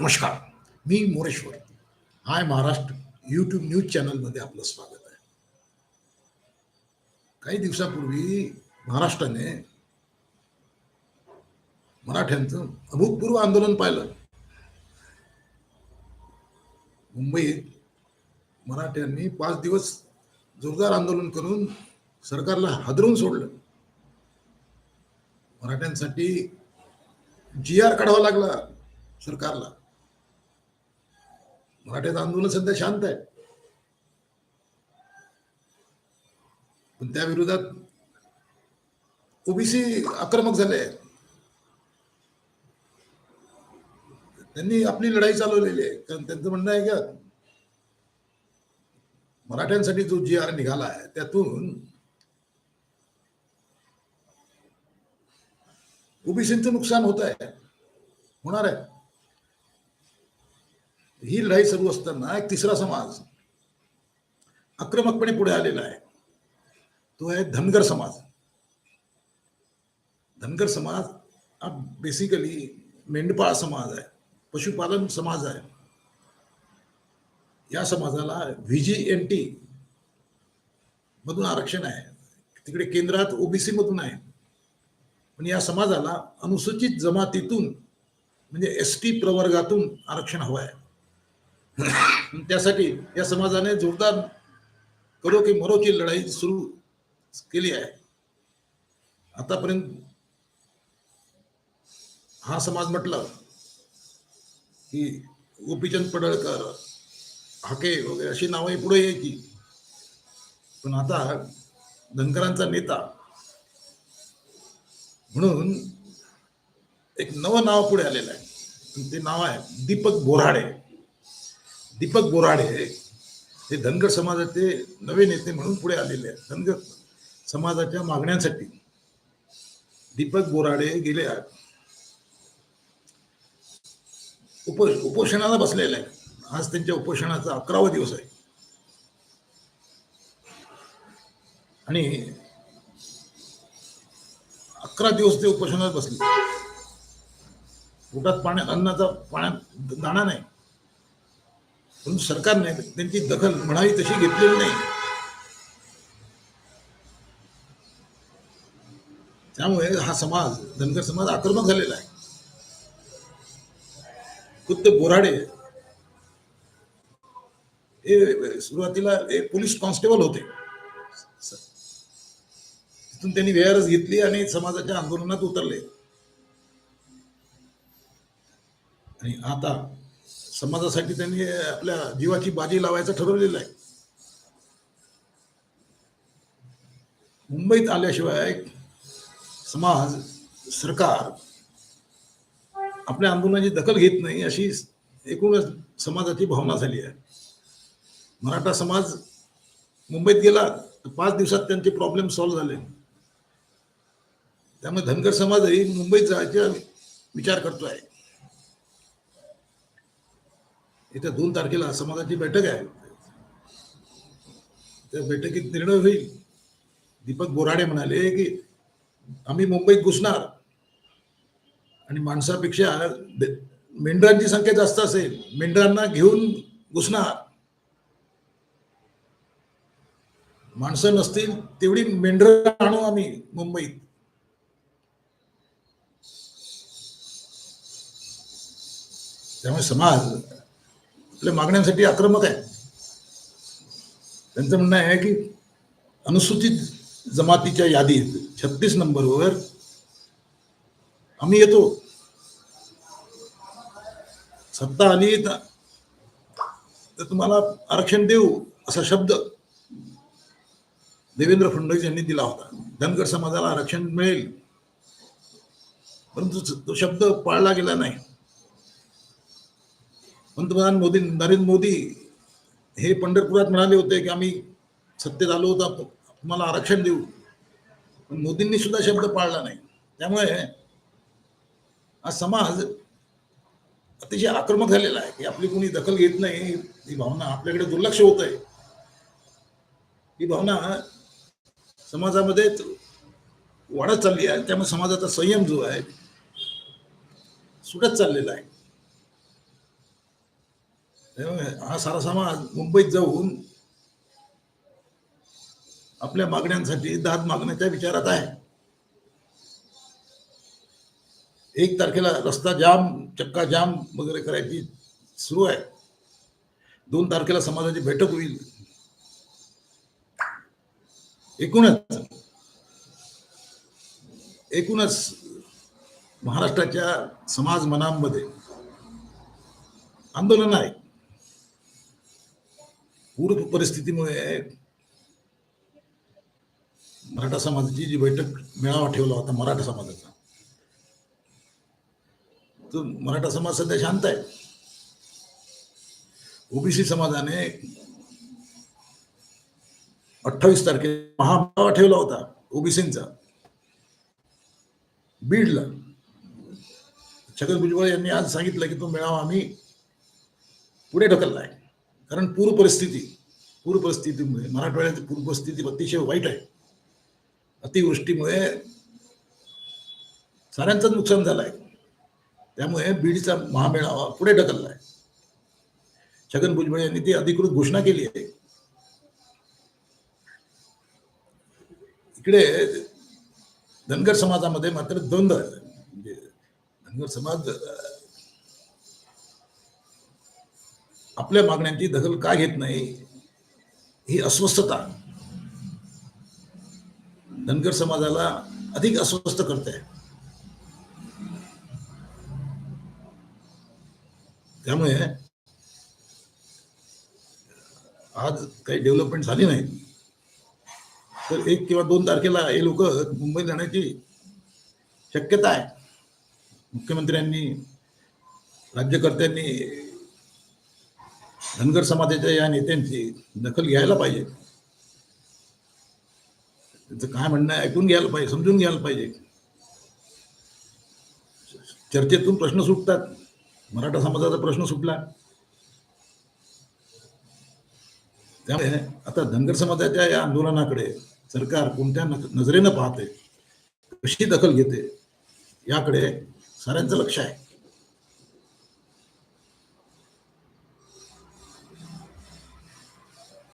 नमस्कार मी Moreshwar. Hi Maharashtra YouTube news चॅनलमध्ये आपलं स्वागत आहे. काही दिवसापूर्वी महाराष्ट्राने मराठ्यांचं अभूतपूर्व आंदोलन पाहिलं. मुंबईत मराठ्यांनी पाच दिवस जोरदार आंदोलन करून सरकारला हादरून सोडलं. मराठ्यांसाठी जी आर काढावा लागला सरकारला. मराठ्याचं आंदोलन सध्या शांत आहे. पण त्या विरोधात ओबीसी आक्रमक झाले आहेत. त्यांनी आपली लढाई चालवलेली आहे. कारण त्यांचं म्हणणं आहे का मराठ्यांसाठी जो जी आर निघाला आहे त्यातून ओबीसीचं नुकसान होत आहे. होणार आहे. ही लढाई सुरू असताना एक तिसरा समाज आक्रमकपणे पुढे आलेला आहे. तो आहे धनगर समाज. धनगर समाज हा बेसिकली मेंढपाळ समाज आहे पशुपालन समाज आहे. या समाजाला व्हीजीएन टी मधून आरक्षण आहे. तिकडे केंद्रात ओबीसी मधून आहे. पण या समाजाला अनुसूचित जमातीतून म्हणजे एस टी प्रवर्गातून आरक्षण हवं आहे. त्यासाठी या समाजाने जोरदार करो की मरोची लढाई सुरू केली आहे. आतापर्यंत हा समाज म्हटलं की गोपीचंद पडळकर हाके वगैरे अशी नावं पुढे यायची. पण आता धनकरांचा नेता म्हणून एक नवं नाव पुढे आलेलं आहे. ते नाव आहे दीपक बोराडे. दीपक बोराडे हे धनगर समाजाचे नवे नेते म्हणून पुढे आलेले आहेत. धनगर समाजाच्या मागण्यांसाठी दीपक बोराडे गेले आहेत. उप उपोषणाला बसलेले आहे आज त्यांच्या उपोषणाचा अकरावा दिवस आहे. आणि अकरा दिवस ते उपोषणात बसले. पोटात पाण्यात अन्नाचा पाण्यात दाणा नाही. परंतु सरकारने त्यांची दखल म्हणावी तशी घेतलेली नाही. त्यामुळे हा समाज धनगर समाज आक्रमक झालेला आहे. खुद्द बोराडे हे सुरुवातीला हे पोलीस कॉन्स्टेबल होते. तिथून त्यांनी वेअरच घेतली आणि समाजाच्या आंदोलनात उतरले. आणि आता समाजासाठी त्यांनी आपल्या जीवाची बाजी लावायचं ठरवलेलं आहे. मुंबईत आल्याशिवाय समाज सरकार आपल्या आंदोलनाची दखल घेत नाही अशी एकूणच समाजाची भावना झाली आहे. मराठा समाज मुंबईत गेला तर पाच दिवसात त्यांचे प्रॉब्लेम सॉल्व्ह झाले. त्यामुळे धनगर समाजही मुंबईत जायचा विचार करतो आहे येत्या दोन तारखेला समाजाची बैठक आहे. त्या बैठकीत निर्णय होईल. दीपक बोराडे म्हणाले की आम्ही मुंबईत घुसणार. आणि माणसापेक्षा मेंढरांची संख्या जास्त असेल मेंढरांना घेऊन घुसणार. माणसं नसतील तेवढी मेंढर आणू आम्ही मुंबईत. त्यामुळे समाज आपल्या मागण्यांसाठी आक्रमक आहे. त्यांचं म्हणणं आहे की अनुसूचित जमातीच्या यादीत छत्तीस नंबरवर आम्ही येतो. सत्ता आली तर तुम्हाला आरक्षण देऊ असा शब्द देवेंद्र फडणवीस यांनी दिला होता. धनगर समाजाला आरक्षण मिळेल. परंतु तो शब्द पाळला गेला नाही. पंतप्रधान मोदी नरेंद्र मोदी हे पंढरपुरात म्हणाले होते की आम्ही सत्तेत आलो होतो तुम्हाला आरक्षण देऊ. पण मोदींनी सुद्धा शब्द पाळला नाही. त्यामुळे हा समाज अतिशय आक्रमक झालेला आहे की आपली कोणी दखल घेत नाही ही भावना आपल्याकडे दुर्लक्ष होत आहे ही भावना समाजामध्ये वाढत चालली आहे त्यामुळे समाजाचा संयम जो आहे सुटत चाललेला आहे. हा सारा समाज मुंबईत जाऊन आपल्या मागण्यांसाठी दाद मागण्याच्या विचारात आहे. एक तारखेला रस्ता जाम चक्का जाम वगैरे करायची सुरू आहे. दोन तारखेला समाजाची बैठक होईल. एकूणच एकूणच महाराष्ट्राच्या समाज मनामध्ये आंदोलन आहे. पूर परिस्थितीमुळे मराठा समाजाची जी बैठक मेळावा ठेवला होता मराठा समाजाचा तो मराठा समाज सध्या शांत आहे. ओबीसी समाजाने अठ्ठावीस तारखे महामेळावा ठेवला होता ओबीसींचा. बीडला. छगन भुजबळ यांनी आज सांगितलं की तो मेळावा आम्ही पुढे ढकलला आहे. कारण पूर परिस्थिती पूर परिस्थितीमुळे मराठवाड्याची पूर परिस्थिती अतिशय वाईट आहे. अतिवृष्टीमुळे साऱ्यांचं नुकसान झालं आहे त्यामुळे बीडचा महामेळावा पुढे ढकलला आहे छगन भुजबळ यांनी ती अधिकृत घोषणा केली आहे. इकडे धनगर समाजामध्ये मात्र द्वंद्व आहे. म्हणजे धनगर समाज आपल्या मागण्यांची दखल का घेत नाही? ही अस्वस्थता धनगर समाजाला अधिक अस्वस्थ करते. त्यामुळे आज काही डेव्हलपमेंट झाली नाही. तर एक किंवा दोन तारखेला हे लोक मुंबईत जाण्याची शक्यता आहे. मुख्यमंत्र्यांनी राज्यकर्त्यांनी धनगर समाजाच्या या नेत्यांची दखल घ्यायला पाहिजे. त्यांचं काय म्हणणं ऐकून घ्यायला पाहिजे समजून घ्यायला पाहिजे. चर्चेतून प्रश्न सुटतात. मराठा समाजाचा प्रश्न सुटला. त्यामुळे आता धनगर समाजाच्या या आंदोलनाकडे सरकार कोणत्या नजरेनं पाहते कशी दखल घेते याकडे साऱ्यांचं लक्ष आहे.